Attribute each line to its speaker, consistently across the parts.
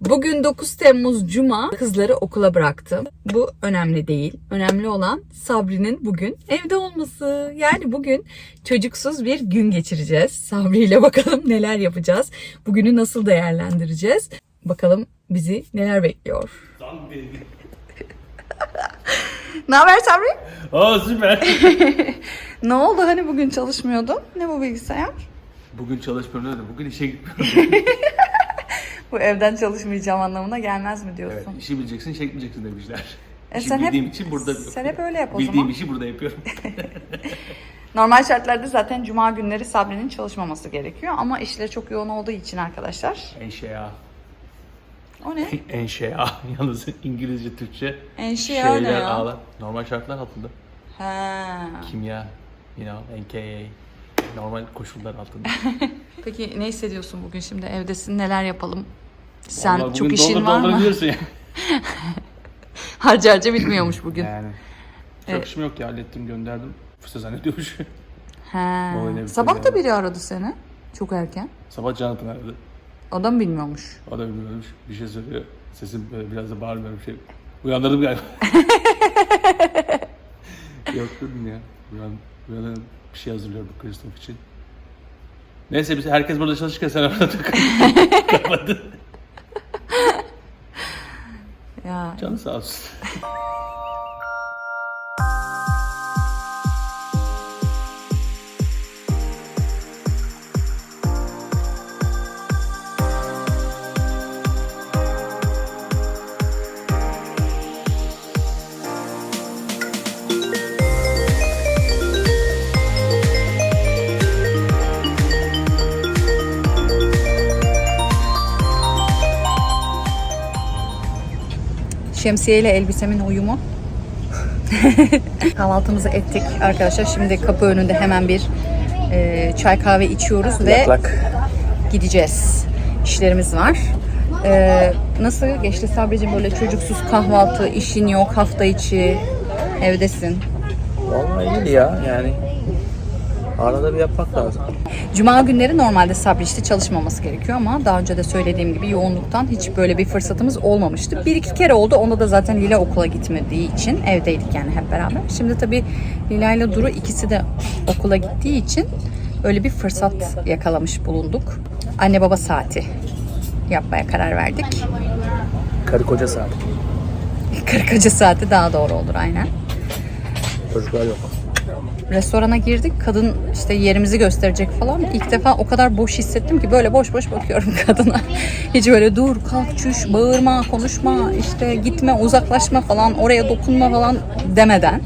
Speaker 1: Bugün 9 Temmuz Cuma kızları okula bıraktım. Bu önemli değil. Önemli olan Sabri'nin bugün evde olması. Yani bugün çocuksuz bir gün geçireceğiz. Sabri ile bakalım neler yapacağız. Bugünü nasıl değerlendireceğiz. Bakalım bizi neler bekliyor. Ne haber Sabri?
Speaker 2: Aa süper.
Speaker 1: Ne oldu hani bugün çalışmıyordun? Ne bu bilgisayar?
Speaker 2: Bugün çalışmıyorum dedim. Bugün işe gitmiyorum.
Speaker 1: Bu evden çalışmayacağım anlamına gelmez mi diyorsun?
Speaker 2: evet, işi bileceksin, işe gitmeyeceksin demişler.
Speaker 1: E
Speaker 2: İşi
Speaker 1: sen hep-
Speaker 2: bildiğim için burada
Speaker 1: sen hep öyle yap o
Speaker 2: Bildiğim
Speaker 1: zaman.
Speaker 2: işi burada yapıyorum.
Speaker 1: Normal şartlarda zaten cuma günleri Sabri'nin çalışmaması gerekiyor ama işleri çok yoğun olduğu için arkadaşlar.
Speaker 2: Enşea.
Speaker 1: O ne?
Speaker 2: Enşea. Yalnız İngilizce, Türkçe
Speaker 1: Enşea ne
Speaker 2: şeyler
Speaker 1: ya?
Speaker 2: ağlar. Normal şartlar altında.
Speaker 1: Ha.
Speaker 2: Kimya, you know, NKA. Normal koşullar altında.
Speaker 1: Peki ne hissediyorsun bugün şimdi evdesin neler yapalım? Sen
Speaker 2: Vallahi
Speaker 1: çok
Speaker 2: bugün
Speaker 1: işin
Speaker 2: doldur
Speaker 1: var mı?
Speaker 2: doldurabiliyorsun yani.
Speaker 1: Harca harca bitmiyormuş bugün.
Speaker 2: yani. Çok işim yok ya hallettim gönderdim. Fırsat zannediyormuş. Bir
Speaker 1: Sabah da biri aradı seni. Çok erken.
Speaker 2: Sabah Jonathan aradı.
Speaker 1: Adam bilmiyormuş.
Speaker 2: O da bilmiyormuş. Bir şey söylüyor. Sesim böyle biraz da bağırmıyor bir şey. Uyandırdım galiba. Yok dedim ya. Uyan, uyanırım. Bir şey hazırlıyorduk Kristof için. Neyse biz herkes burada çalışırken sen orada takıldın. Kapadın.
Speaker 1: Ya
Speaker 2: Canı
Speaker 1: Şemsiye ile elbisemin uyumu. Kahvaltımızı ettik arkadaşlar. Şimdi kapı önünde hemen bir e, çay kahve içiyoruz ve gideceğiz. İşlerimiz var. E, nasıl geçti Sabri'cim böyle çocuksuz kahvaltı, işin yok hafta içi, evdesin.
Speaker 3: Vallahi iyiydi ya yani. Arada bir yapmak lazım.
Speaker 1: Cuma günleri normalde Sabri işte çalışmaması gerekiyor ama daha önce de söylediğim gibi yoğunluktan hiç böyle bir fırsatımız olmamıştı. Bir iki kere oldu. Onda da zaten Lila okula gitmediği için evdeydik yani hep beraber. Şimdi tabii Lila ile Duru ikisi de okula gittiği için öyle bir fırsat yakalamış bulunduk. Anne baba saati yapmaya karar verdik.
Speaker 3: Karı koca saat.
Speaker 1: Karı saati daha doğru olur aynen.
Speaker 3: Çocuklar yok.
Speaker 1: Restorana girdik. Kadın işte yerimizi gösterecek falan. İlk defa o kadar boş hissettim ki böyle boş boş bakıyorum kadına. Hiç böyle dur, kalk, çüş, bağırma, konuşma, işte gitme, uzaklaşma falan, oraya dokunma falan demeden.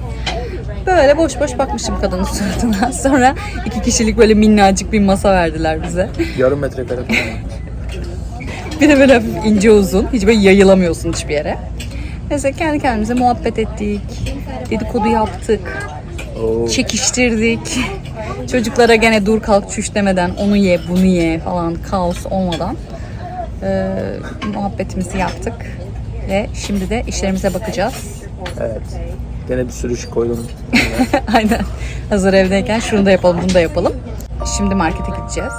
Speaker 1: Böyle boş boş bakmışım kadının suratına. Sonra iki kişilik böyle minnacık bir masa verdiler bize.
Speaker 3: Yarım metrekare falan.
Speaker 1: Bir de böyle hafif ince uzun. Hiç böyle yayılamıyorsun hiçbir yere. Neyse kendi kendimize muhabbet ettik. Dedikodu yaptık.
Speaker 3: Oo.
Speaker 1: çekiştirdik. Çocuklara gene dur kalk çüş demeden onu ye bunu ye falan kaos olmadan e, muhabbetimizi yaptık. Ve şimdi de işlerimize bakacağız.
Speaker 3: Evet. Gene bir sürü iş koydum.
Speaker 1: Aynen. Hazır evdeyken şunu da yapalım bunu da yapalım. Şimdi markete gideceğiz.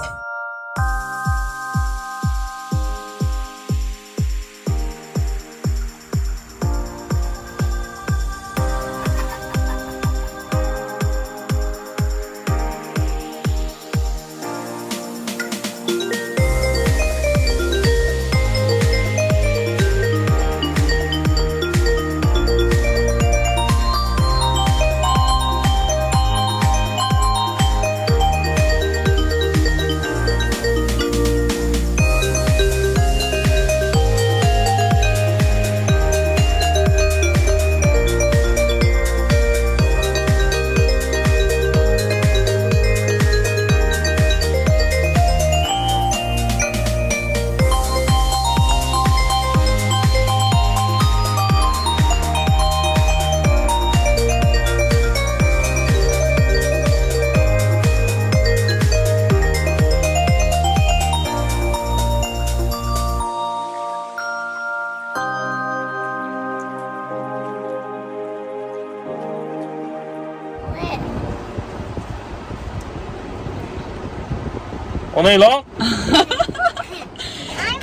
Speaker 2: O ne lan?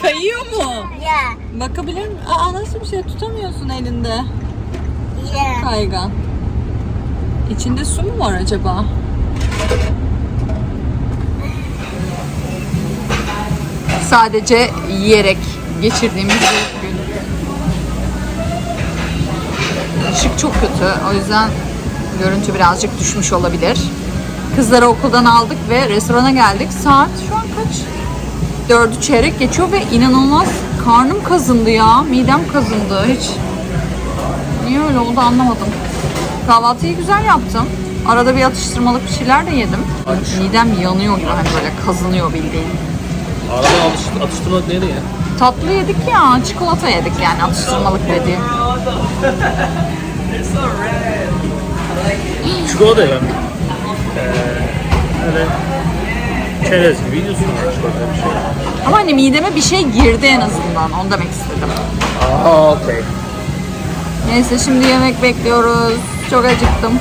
Speaker 1: Kayıyor mu?
Speaker 4: Yeah.
Speaker 1: Bakabilir miyim? Aa nasıl bir şey tutamıyorsun elinde?
Speaker 4: Yeah.
Speaker 1: Kaygan. İçinde su mu var acaba? Sadece yiyerek geçirdiğimiz bir gün. Işık çok kötü. O yüzden görüntü birazcık düşmüş olabilir. Kızları okuldan aldık ve restorana geldik. Saat şu an kaç? Dördü çeyrek geçiyor ve inanılmaz karnım kazındı ya. Midem kazındı. Hiç Niye öyle oldu anlamadım. Kahvaltıyı güzel yaptım. Arada bir atıştırmalık bir şeyler de yedim. Midem yanıyor gibi hani böyle kazınıyor bildiğin.
Speaker 3: Arada atıştırmalık neydi ya?
Speaker 1: Tatlı yedik ya, çikolata yedik yani atıştırmalık dediğim.
Speaker 3: Çikolata ya. Ee, öyle çerez gibi yiyorsun çikolata bir şey.
Speaker 1: Ama hani mideme bir şey girdi en azından, onu demek istedim.
Speaker 3: Aa okey.
Speaker 1: Neyse şimdi yemek bekliyoruz. Çok acıktım.